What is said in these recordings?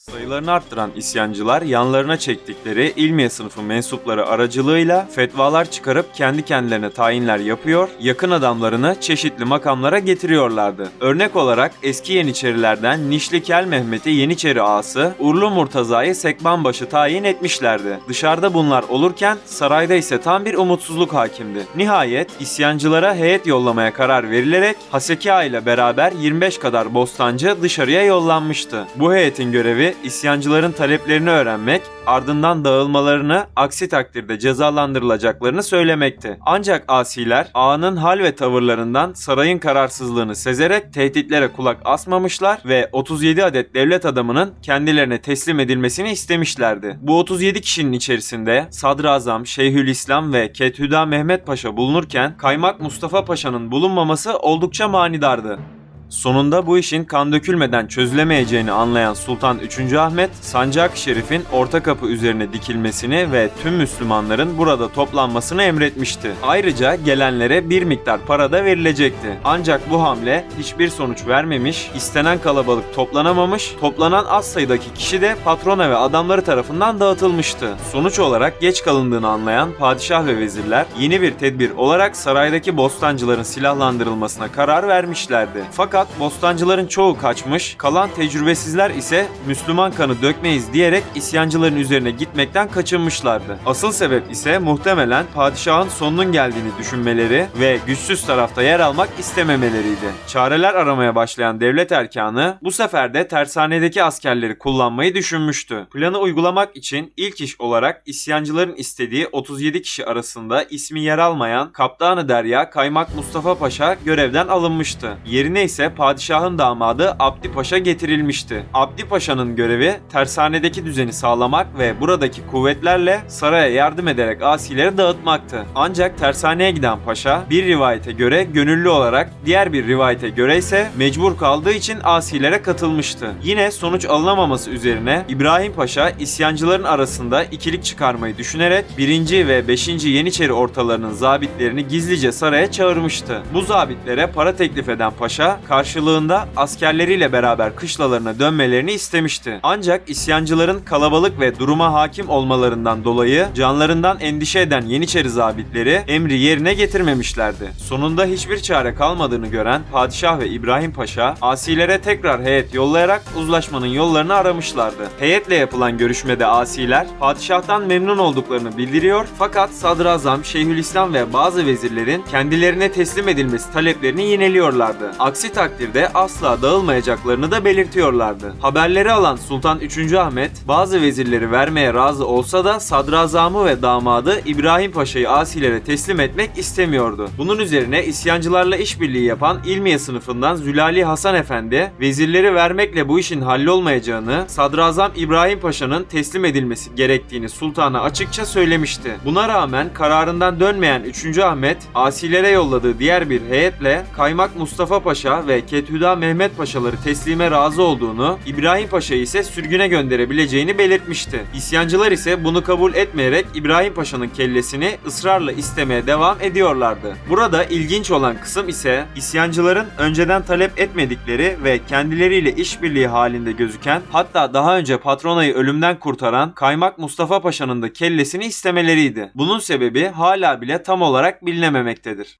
Sayılarını arttıran isyancılar yanlarına çektikleri ilmiye sınıfı mensupları aracılığıyla fetvalar çıkarıp kendi kendilerine tayinler yapıyor, yakın adamlarını çeşitli makamlara getiriyorlardı. Örnek olarak eski Yeniçerilerden Nişli Kel Mehmet'i Yeniçeri ağası, Urlu Murtaza'yı Sekbanbaşı tayin etmişlerdi. Dışarıda bunlar olurken sarayda ise tam bir umutsuzluk hakimdi. Nihayet isyancılara heyet yollamaya karar verilerek Haseki ile beraber 25 kadar bostancı dışarıya yollanmıştı. Bu heyetin görevi isyancıların taleplerini öğrenmek, ardından dağılmalarını, aksi takdirde cezalandırılacaklarını söylemekti. Ancak asiler ağanın hal ve tavırlarından sarayın kararsızlığını sezerek tehditlere kulak asmamışlar ve 37 adet devlet adamının kendilerine teslim edilmesini istemişlerdi. Bu 37 kişinin içerisinde Sadrazam, Şeyhülislam ve Kethüda Mehmet Paşa bulunurken Kaymak Mustafa Paşa'nın bulunmaması oldukça manidardı. Sonunda bu işin kan dökülmeden çözülemeyeceğini anlayan Sultan 3. Ahmet, Sancak Şerif'in orta kapı üzerine dikilmesini ve tüm Müslümanların burada toplanmasını emretmişti. Ayrıca gelenlere bir miktar para da verilecekti. Ancak bu hamle hiçbir sonuç vermemiş, istenen kalabalık toplanamamış, toplanan az sayıdaki kişi de patrona ve adamları tarafından dağıtılmıştı. Sonuç olarak geç kalındığını anlayan padişah ve vezirler yeni bir tedbir olarak saraydaki bostancıların silahlandırılmasına karar vermişlerdi. Fakat bostancıların çoğu kaçmış, kalan tecrübesizler ise Müslüman kanı dökmeyiz diyerek isyancıların üzerine gitmekten kaçınmışlardı. Asıl sebep ise muhtemelen padişahın sonunun geldiğini düşünmeleri ve güçsüz tarafta yer almak istememeleriydi. Çareler aramaya başlayan devlet erkanı bu sefer de tersanedeki askerleri kullanmayı düşünmüştü. Planı uygulamak için ilk iş olarak isyancıların istediği 37 kişi arasında ismi yer almayan Kaptanı Derya Kaymak Mustafa Paşa görevden alınmıştı. Yerine ise padişahın damadı Abdi Paşa getirilmişti. Abdi Paşa'nın görevi tersanedeki düzeni sağlamak ve buradaki kuvvetlerle saraya yardım ederek asileri dağıtmaktı. Ancak tersaneye giden paşa bir rivayete göre gönüllü olarak diğer bir rivayete göre ise mecbur kaldığı için asilere katılmıştı. Yine sonuç alınamaması üzerine İbrahim Paşa isyancıların arasında ikilik çıkarmayı düşünerek 1. ve 5. Yeniçeri ortalarının zabitlerini gizlice saraya çağırmıştı. Bu zabitlere para teklif eden paşa karşılığında askerleriyle beraber kışlalarına dönmelerini istemişti. Ancak isyancıların kalabalık ve duruma hakim olmalarından dolayı canlarından endişe eden Yeniçeri zabitleri emri yerine getirmemişlerdi. Sonunda hiçbir çare kalmadığını gören padişah ve İbrahim Paşa asilere tekrar heyet yollayarak uzlaşmanın yollarını aramışlardı. Heyetle yapılan görüşmede asiler padişahtan memnun olduklarını bildiriyor fakat sadrazam, şeyhülislam ve bazı vezirlerin kendilerine teslim edilmesi taleplerini yineliyorlardı. Aksi takdirde asla dağılmayacaklarını da belirtiyorlardı. Haberleri alan Sultan 3. Ahmet bazı vezirleri vermeye razı olsa da sadrazamı ve damadı İbrahim Paşa'yı asilere teslim etmek istemiyordu. Bunun üzerine isyancılarla işbirliği yapan İlmiye sınıfından Zülali Hasan Efendi vezirleri vermekle bu işin hallolmayacağını, sadrazam İbrahim Paşa'nın teslim edilmesi gerektiğini sultana açıkça söylemişti. Buna rağmen kararından dönmeyen 3. Ahmet asilere yolladığı diğer bir heyetle Kaymak Mustafa Paşa ve Kethüda Mehmet Paşaları teslime razı olduğunu, İbrahim Paşa'yı ise sürgüne gönderebileceğini belirtmişti. İsyancılar ise bunu kabul etmeyerek İbrahim Paşa'nın kellesini ısrarla istemeye devam ediyorlardı. Burada ilginç olan kısım ise isyancıların önceden talep etmedikleri ve kendileriyle işbirliği halinde gözüken hatta daha önce patronayı ölümden kurtaran Kaymak Mustafa Paşa'nın da kellesini istemeleriydi. Bunun sebebi hala bile tam olarak bilinememektedir.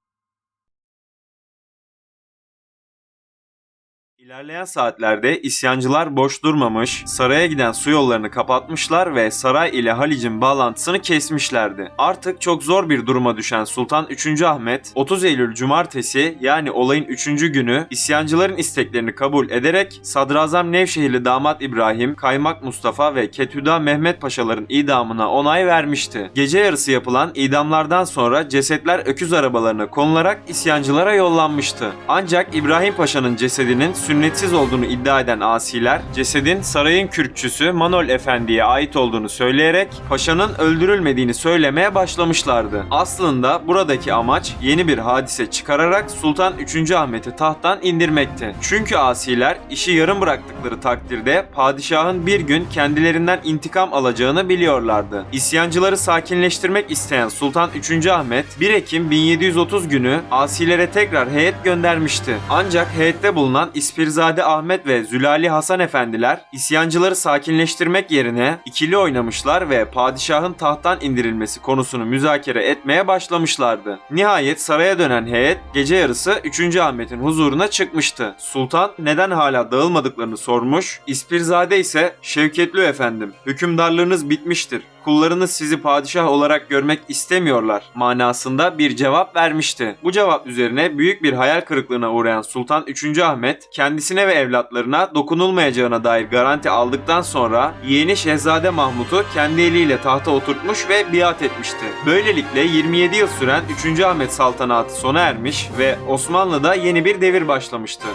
İlerleyen saatlerde isyancılar boş durmamış, saraya giden su yollarını kapatmışlar ve saray ile Halic'in bağlantısını kesmişlerdi. Artık çok zor bir duruma düşen Sultan 3. Ahmet 30 Eylül Cumartesi yani olayın 3. günü isyancıların isteklerini kabul ederek Sadrazam Nevşehirli damat İbrahim, Kaymak Mustafa ve Ketüda Mehmet Paşaların idamına onay vermişti. Gece yarısı yapılan idamlardan sonra cesetler öküz arabalarına konularak isyancılara yollanmıştı. Ancak İbrahim Paşa'nın cesedinin sünnetsiz olduğunu iddia eden asiler, cesedin sarayın kürkçüsü Manol Efendi'ye ait olduğunu söyleyerek paşanın öldürülmediğini söylemeye başlamışlardı. Aslında buradaki amaç yeni bir hadise çıkararak Sultan 3. Ahmet'i tahttan indirmekti. Çünkü asiler işi yarım bıraktıkları takdirde padişahın bir gün kendilerinden intikam alacağını biliyorlardı. İsyancıları sakinleştirmek isteyen Sultan 3. Ahmet 1 Ekim 1730 günü asilere tekrar heyet göndermişti. Ancak heyette bulunan İspirli İspirzade Ahmet ve Zülali Hasan efendiler isyancıları sakinleştirmek yerine ikili oynamışlar ve padişahın tahttan indirilmesi konusunu müzakere etmeye başlamışlardı. Nihayet saraya dönen heyet gece yarısı 3. Ahmet'in huzuruna çıkmıştı. Sultan neden hala dağılmadıklarını sormuş. İspirzade ise Şevketli efendim hükümdarlığınız bitmiştir. Kullarınız sizi padişah olarak görmek istemiyorlar manasında bir cevap vermişti. Bu cevap üzerine büyük bir hayal kırıklığına uğrayan Sultan 3. Ahmet kendisine ve evlatlarına dokunulmayacağına dair garanti aldıktan sonra yeğeni Şehzade Mahmut'u kendi eliyle tahta oturtmuş ve biat etmişti. Böylelikle 27 yıl süren 3. Ahmet saltanatı sona ermiş ve Osmanlı'da yeni bir devir başlamıştı.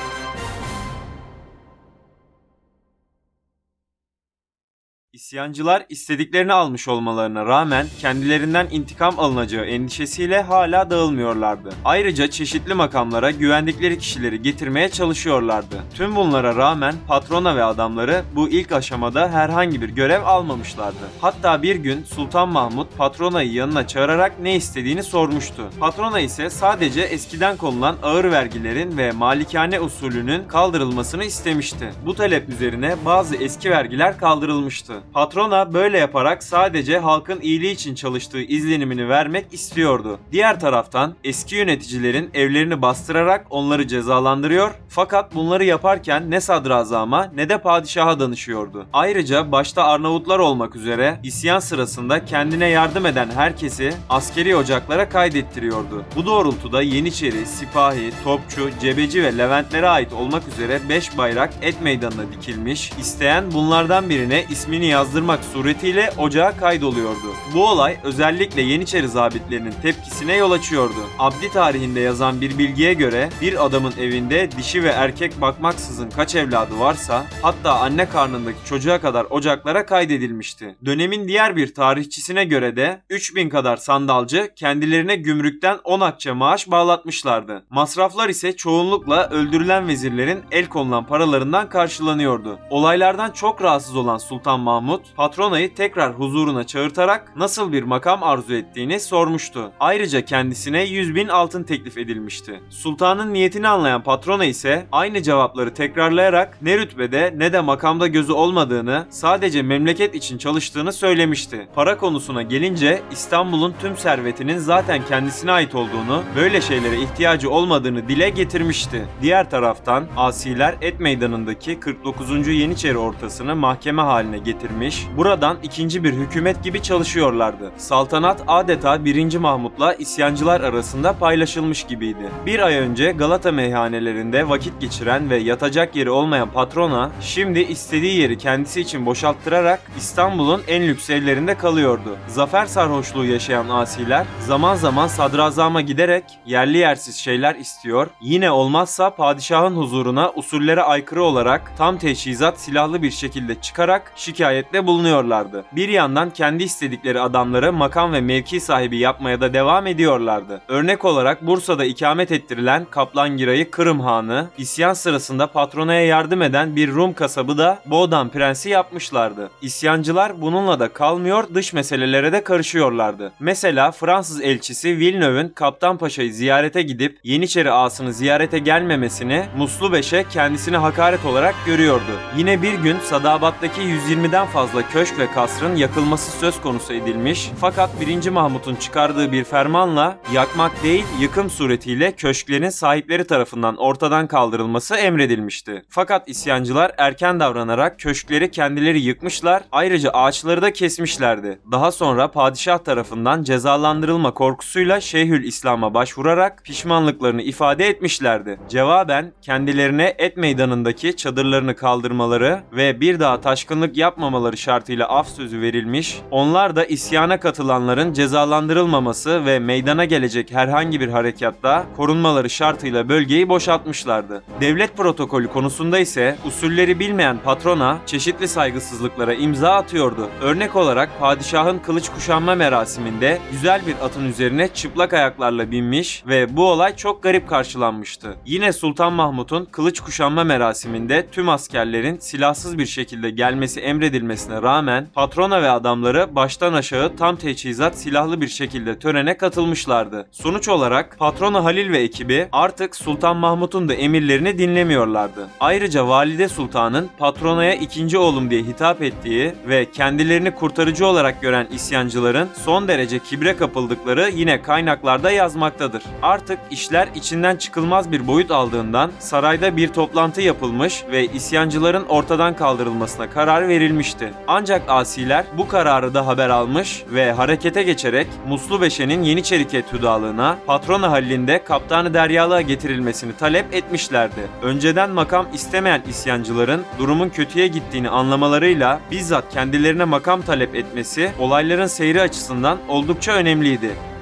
İsyancılar istediklerini almış olmalarına rağmen kendilerinden intikam alınacağı endişesiyle hala dağılmıyorlardı. Ayrıca çeşitli makamlara güvendikleri kişileri getirmeye çalışıyorlardı. Tüm bunlara rağmen patrona ve adamları bu ilk aşamada herhangi bir görev almamışlardı. Hatta bir gün Sultan Mahmut patronayı yanına çağırarak ne istediğini sormuştu. Patrona ise sadece eskiden konulan ağır vergilerin ve malikane usulünün kaldırılmasını istemişti. Bu talep üzerine bazı eski vergiler kaldırılmıştı. Patrona böyle yaparak sadece halkın iyiliği için çalıştığı izlenimini vermek istiyordu. Diğer taraftan eski yöneticilerin evlerini bastırarak onları cezalandırıyor fakat bunları yaparken ne sadrazama ne de padişaha danışıyordu. Ayrıca başta Arnavutlar olmak üzere isyan sırasında kendine yardım eden herkesi askeri ocaklara kaydettiriyordu. Bu doğrultuda Yeniçeri, Sipahi, Topçu, Cebeci ve Leventlere ait olmak üzere 5 bayrak et meydanına dikilmiş, isteyen bunlardan birine ismini yazdırmak suretiyle ocağa kaydoluyordu. Bu olay özellikle Yeniçeri zabitlerinin tepkisine yol açıyordu. Abdi tarihinde yazan bir bilgiye göre bir adamın evinde dişi ve erkek bakmaksızın kaç evladı varsa hatta anne karnındaki çocuğa kadar ocaklara kaydedilmişti. Dönemin diğer bir tarihçisine göre de 3000 kadar sandalcı kendilerine gümrükten 10 akçe maaş bağlatmışlardı. Masraflar ise çoğunlukla öldürülen vezirlerin el konulan paralarından karşılanıyordu. Olaylardan çok rahatsız olan Sultan Mahmut, patronayı tekrar huzuruna çağırtarak nasıl bir makam arzu ettiğini sormuştu. Ayrıca kendisine 100 bin altın teklif edilmişti. Sultanın niyetini anlayan patrona ise aynı cevapları tekrarlayarak ne rütbede ne de makamda gözü olmadığını, sadece memleket için çalıştığını söylemişti. Para konusuna gelince İstanbul'un tüm servetinin zaten kendisine ait olduğunu, böyle şeylere ihtiyacı olmadığını dile getirmişti. Diğer taraftan asiler et meydanındaki 49. Yeniçeri ortasını mahkeme haline getirmiş, buradan ikinci bir hükümet gibi çalışıyorlardı. Saltanat adeta 1. Mahmut'la isyancılar arasında paylaşılmış gibiydi. Bir ay önce Galata meyhanelerinde vakit geçiren ve yatacak yeri olmayan patrona, şimdi istediği yeri kendisi için boşalttırarak İstanbul'un en lüks evlerinde kalıyordu. Zafer sarhoşluğu yaşayan asiler zaman zaman sadrazama giderek yerli yersiz şeyler istiyor, yine olmazsa padişahın huzuruna usullere aykırı olarak tam teçhizat silahlı bir şekilde çıkarak şikayette bulunuyorlardı. Bir yandan kendi istedikleri adamları makam ve mevki sahibi yapmaya da devam ediyorlardı. Örnek olarak Bursa'da ikamet ettirilen Kaplangira'yı Kırım Hanı, isyan sırasında patronaya yardım eden bir Rum kasabı da Boğdan Prensi yapmışlardı. İsyancılar bununla da kalmıyor dış meselelere de karışıyorlardı. Mesela Fransız elçisi Villeneuve'ün Kaptan Paşa'yı ziyarete gidip Yeniçeri ağasını ziyarete gelmemesini Muslu Beş'e kendisine hakaret olarak görüyordu. Yine bir gün Sadabat'taki 120'den fazla köşk ve kasrın yakılması söz konusu edilmiş fakat 1. Mahmut'un çıkardığı bir fermanla yakmak değil yıkım suretiyle köşklerin sahipleri tarafından ortadan kaldırılması emredilmişti. Fakat isyancılar erken davranarak köşkleri kendileri yıkmışlar ayrıca ağaçları da kesmişlerdi. Daha sonra padişah tarafından cezalandırılma korkusuyla Şeyhül İslam'a başvurarak pişmanlıklarını ifade etmişlerdi. Cevaben kendilerine et meydanındaki çadırlarını kaldırmaları ve bir daha taşkınlık yapmamaları şartıyla af sözü verilmiş, onlar da isyana katılanların cezalandırılmaması ve meydana gelecek herhangi bir harekatta korunmaları şartıyla bölgeyi boşaltmışlardı. Devlet protokolü konusunda ise usulleri bilmeyen patrona çeşitli saygısızlıklara imza atıyordu. Örnek olarak padişahın kılıç kuşanma merasiminde güzel bir atın üzerine çıplak ayaklarla binmiş ve bu olay çok garip karşılanmıştı. Yine Sultan Mahmut'un kılıç kuşanma merasiminde tüm askerlerin silahsız bir şekilde gelmesi emredilmişti edilmesine rağmen patrona ve adamları baştan aşağı tam teçhizat silahlı bir şekilde törene katılmışlardı. Sonuç olarak patrona Halil ve ekibi artık Sultan Mahmut'un da emirlerini dinlemiyorlardı. Ayrıca Valide Sultan'ın patronaya ikinci oğlum diye hitap ettiği ve kendilerini kurtarıcı olarak gören isyancıların son derece kibre kapıldıkları yine kaynaklarda yazmaktadır. Artık işler içinden çıkılmaz bir boyut aldığından sarayda bir toplantı yapılmış ve isyancıların ortadan kaldırılmasına karar verilmişti. Ancak asiler bu kararı da haber almış ve harekete geçerek Muslu Beşe'nin Yeniçeri Ketüdalığına patrona Halil'in de kaptanı deryalığa getirilmesini talep etmişlerdi. Önceden makam istemeyen isyancıların durumun kötüye gittiğini anlamalarıyla bizzat kendilerine makam talep etmesi olayların seyri açısından oldukça önemliydi.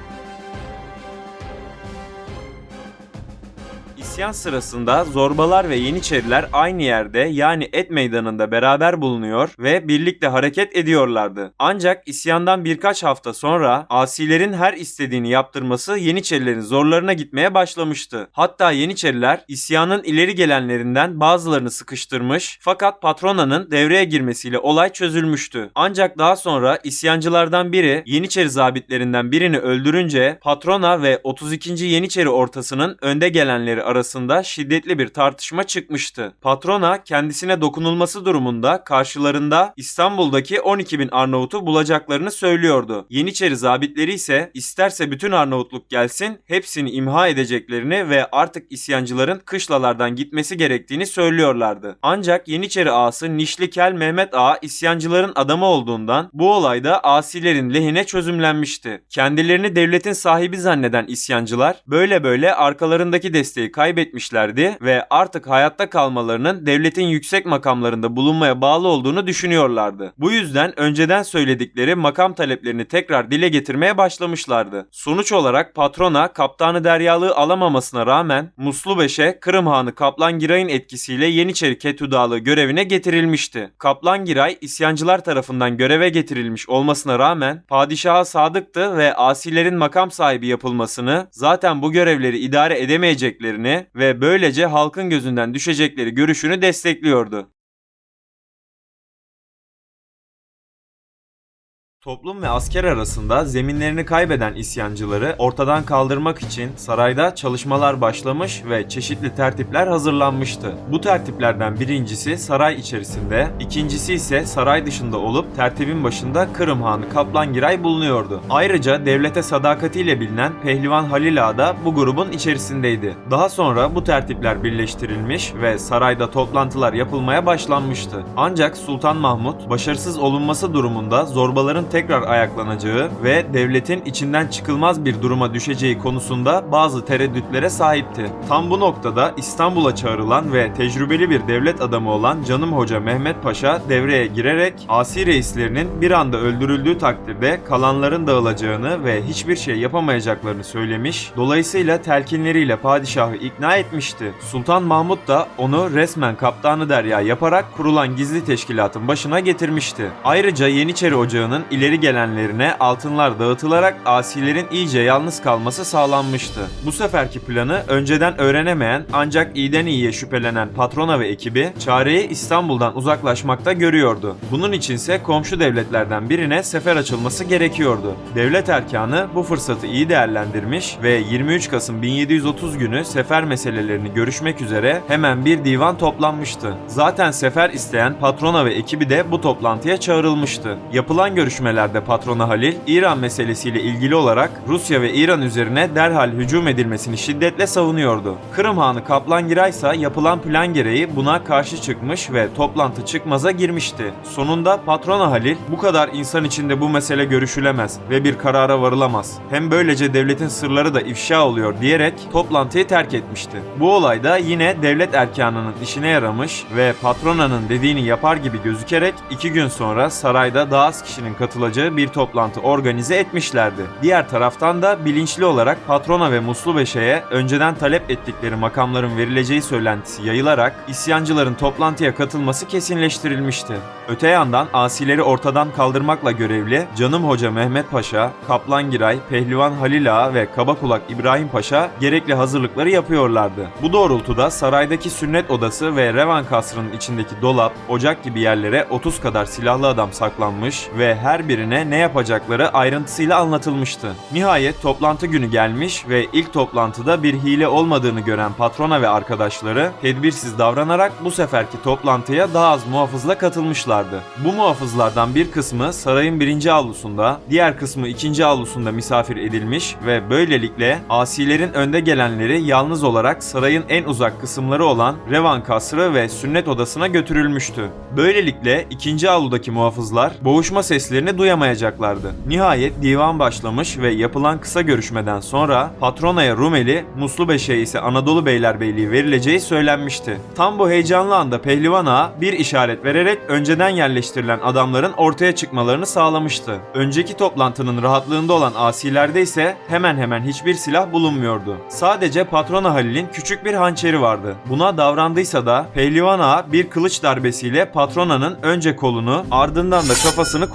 İsyan sırasında zorbalar ve yeniçeriler aynı yerde yani et meydanında beraber bulunuyor ve birlikte hareket ediyorlardı. Ancak isyandan birkaç hafta sonra asilerin her istediğini yaptırması yeniçerilerin zorlarına gitmeye başlamıştı. Hatta yeniçeriler isyanın ileri gelenlerinden bazılarını sıkıştırmış fakat patronanın devreye girmesiyle olay çözülmüştü. Ancak daha sonra isyancılardan biri yeniçeri zabitlerinden birini öldürünce patrona ve 32. yeniçeri ortasının önde gelenleri arasında şiddetli bir tartışma çıkmıştı. Patrona kendisine dokunulması durumunda karşılarında İstanbul'daki 12 bin Arnavut'u bulacaklarını söylüyordu. Yeniçeri zabitleri ise isterse bütün Arnavutluk gelsin hepsini imha edeceklerini ve artık isyancıların kışlalardan gitmesi gerektiğini söylüyorlardı. Ancak Yeniçeri ağası Nişlikel Mehmet Ağa isyancıların adamı olduğundan bu olayda asilerin lehine çözümlenmişti. Kendilerini devletin sahibi zanneden isyancılar böyle böyle arkalarındaki desteği kaybetmişlerdi ve artık hayatta kalmalarının devletin yüksek makamlarında bulunmaya bağlı olduğunu düşünüyorlardı. Bu yüzden önceden söyledikleri makam taleplerini tekrar dile getirmeye başlamışlardı. Sonuç olarak patrona kaptanı deryalığı alamamasına rağmen Muslu Beş'e Kırım Hanı Kaplan Giray'ın etkisiyle Yeniçeri Ketüdalığı görevine getirilmişti. Kaplan Giray isyancılar tarafından göreve getirilmiş olmasına rağmen padişaha sadıktı ve asilerin makam sahibi yapılmasını zaten bu görevleri idare edemeyeceklerini ve böylece halkın gözünden düşecekleri görüşünü destekliyordu. Toplum ve asker arasında zeminlerini kaybeden isyancıları ortadan kaldırmak için sarayda çalışmalar başlamış ve çeşitli tertipler hazırlanmıştı. Bu tertiplerden birincisi saray içerisinde, ikincisi ise saray dışında olup tertibin başında Kırım Hanı Kaplangiray bulunuyordu. Ayrıca devlete sadakatiyle bilinen Pehlivan Halil Ağa da bu grubun içerisindeydi. Daha sonra bu tertipler birleştirilmiş ve sarayda toplantılar yapılmaya başlanmıştı. Ancak Sultan Mahmut başarısız olunması durumunda zorbaların tekrar ayaklanacağı ve devletin içinden çıkılmaz bir duruma düşeceği konusunda bazı tereddütlere sahipti. Tam bu noktada İstanbul'a çağrılan ve tecrübeli bir devlet adamı olan Canım Hoca Mehmet Paşa devreye girerek asi reislerinin bir anda öldürüldüğü takdirde kalanların dağılacağını ve hiçbir şey yapamayacaklarını söylemiş, dolayısıyla telkinleriyle padişahı ikna etmişti. Sultan Mahmut da onu resmen kaptanı derya yaparak kurulan gizli teşkilatın başına getirmişti. Ayrıca Yeniçeri Ocağı'nın ileri gelenlerine altınlar dağıtılarak asilerin iyice yalnız kalması sağlanmıştı. Bu seferki planı önceden öğrenemeyen ancak iyiden iyiye şüphelenen patrona ve ekibi çareyi İstanbul'dan uzaklaşmakta görüyordu. Bunun içinse komşu devletlerden birine sefer açılması gerekiyordu. Devlet erkanı bu fırsatı iyi değerlendirmiş ve 23 Kasım 1730 günü sefer meselelerini görüşmek üzere hemen bir divan toplanmıştı. Zaten sefer isteyen patrona ve ekibi de bu toplantıya çağrılmıştı. Yapılan görüşmelerde patrona Halil, İran meselesiyle ilgili olarak Rusya ve İran üzerine derhal hücum edilmesini şiddetle savunuyordu. Kırım Hanı Kaplangiray ise yapılan plan gereği buna karşı çıkmış ve toplantı çıkmaza girmişti. Sonunda patrona Halil bu kadar insan içinde bu mesele görüşülemez ve bir karara varılamaz. Hem böylece devletin sırları da ifşa oluyor diyerek toplantıyı terk etmişti. Bu olayda yine devlet erkanının işine yaramış ve patronanın dediğini yapar gibi gözükerek iki gün sonra sarayda daha az kişinin katılabildiği katılacağı bir toplantı organize etmişlerdi. Diğer taraftan da bilinçli olarak patrona ve Muslu Beşe'ye önceden talep ettikleri makamların verileceği söylentisi yayılarak isyancıların toplantıya katılması kesinleştirilmişti. Öte yandan asileri ortadan kaldırmakla görevli Canım Hoca Mehmet Paşa, Kaplan Giray, Pehlivan Halil Ağa ve Kabakulak İbrahim Paşa gerekli hazırlıkları yapıyorlardı. Bu doğrultuda saraydaki sünnet odası ve Revan kasrının içindeki dolap, ocak gibi yerlere 30 kadar silahlı adam saklanmış ve her birine ne yapacakları ayrıntısıyla anlatılmıştı. Nihayet toplantı günü gelmiş ve ilk toplantıda bir hile olmadığını gören patrona ve arkadaşları tedbirsiz davranarak bu seferki toplantıya daha az muhafızla katılmışlardı. Bu muhafızlardan bir kısmı sarayın birinci avlusunda, diğer kısmı ikinci avlusunda misafir edilmiş ve böylelikle asilerin önde gelenleri yalnız olarak sarayın en uzak kısımları olan Revan Kasrı ve sünnet odasına götürülmüştü. Böylelikle ikinci avludaki muhafızlar boğuşma seslerini duyamayacaklardı. Nihayet divan başlamış ve yapılan kısa görüşmeden sonra patronaya Rumeli, Muslu Beşe ise Anadolu Beylerbeyliği verileceği söylenmişti. Tam bu heyecanlı anda Pehlivan Ağa bir işaret vererek önceden yerleştirilen adamların ortaya çıkmalarını sağlamıştı. Önceki toplantının rahatlığında olan asilerde ise hemen hemen hiçbir silah bulunmuyordu. Sadece patrona Halil'in küçük bir hançeri vardı. Buna davrandıysa da Pehlivan Ağa bir kılıç darbesiyle patronanın önce kolunu ardından da kafasını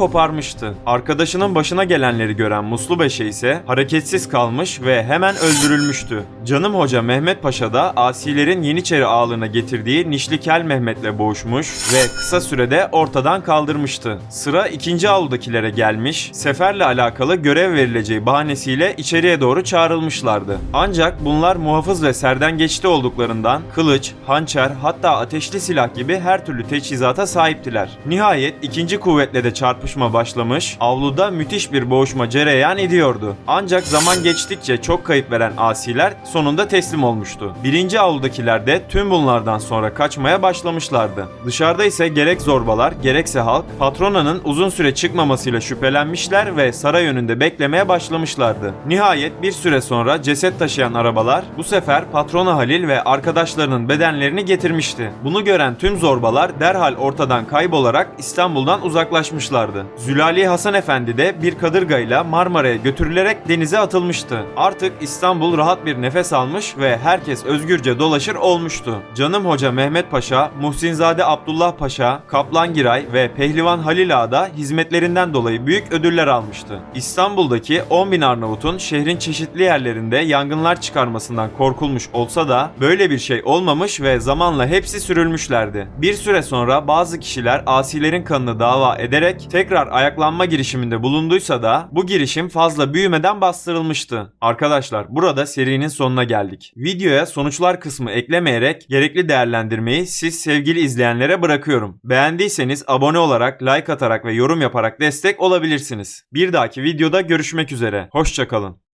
koparmıştı. Arkadaşının başına gelenleri gören Muslu Beşe ise hareketsiz kalmış ve hemen öldürülmüştü. Canım Hoca Mehmet Paşa da asilerin Yeniçeri ağlığına getirdiği Nişlikel Mehmet'le boğuşmuş ve kısa sürede ortadan kaldırmıştı. Sıra ikinci avludakilere gelmiş, seferle alakalı görev verileceği bahanesiyle içeriye doğru çağrılmışlardı. Ancak bunlar muhafız ve serden geçti olduklarından kılıç, hançer hatta ateşli silah gibi her türlü teçhizata sahiptiler. Nihayet ikinci kuvvetle de çarpışma başlamış, avluda müthiş bir boğuşma cereyan ediyordu. Ancak zaman geçtikçe çok kayıp veren asiler sonunda teslim olmuştu. Birinci avludakiler de tüm bunlardan sonra kaçmaya başlamışlardı. Dışarıda ise gerek zorbalar gerekse halk patronanın uzun süre çıkmamasıyla şüphelenmişler ve saray önünde beklemeye başlamışlardı. Nihayet bir süre sonra ceset taşıyan arabalar bu sefer patrona Halil ve arkadaşlarının bedenlerini getirmişti. Bunu gören tüm zorbalar derhal ortadan kaybolarak İstanbul'dan uzaklaşmışlardı. Zülali Hasan Efendi de bir kadırgayla Marmara'ya götürülerek denize atılmıştı. Artık İstanbul rahat bir nefes almış ve herkes özgürce dolaşır olmuştu. Canım Hoca Mehmet Paşa, Muhsinzade Abdullah Paşa, Kaplan Giray ve Pehlivan Halil Ağa da hizmetlerinden dolayı büyük ödüller almıştı. İstanbul'daki 10 bin Arnavut'un şehrin çeşitli yerlerinde yangınlar çıkarmasından korkulmuş olsa da böyle bir şey olmamış ve zamanla hepsi sürülmüşlerdi. Bir süre sonra bazı kişiler asilerin kanını dava ederek tekrar ayaklanma girişiminde bulunduysa da bu girişim fazla büyümeden bastırılmıştı. Arkadaşlar burada serinin sonuna geldik. Videoya sonuçlar kısmı eklemeyerek gerekli değerlendirmeyi siz sevgili izleyenlere bırakıyorum. Beğendiyseniz abone olarak, like atarak ve yorum yaparak destek olabilirsiniz. Bir dahaki videoda görüşmek üzere. Hoşçakalın.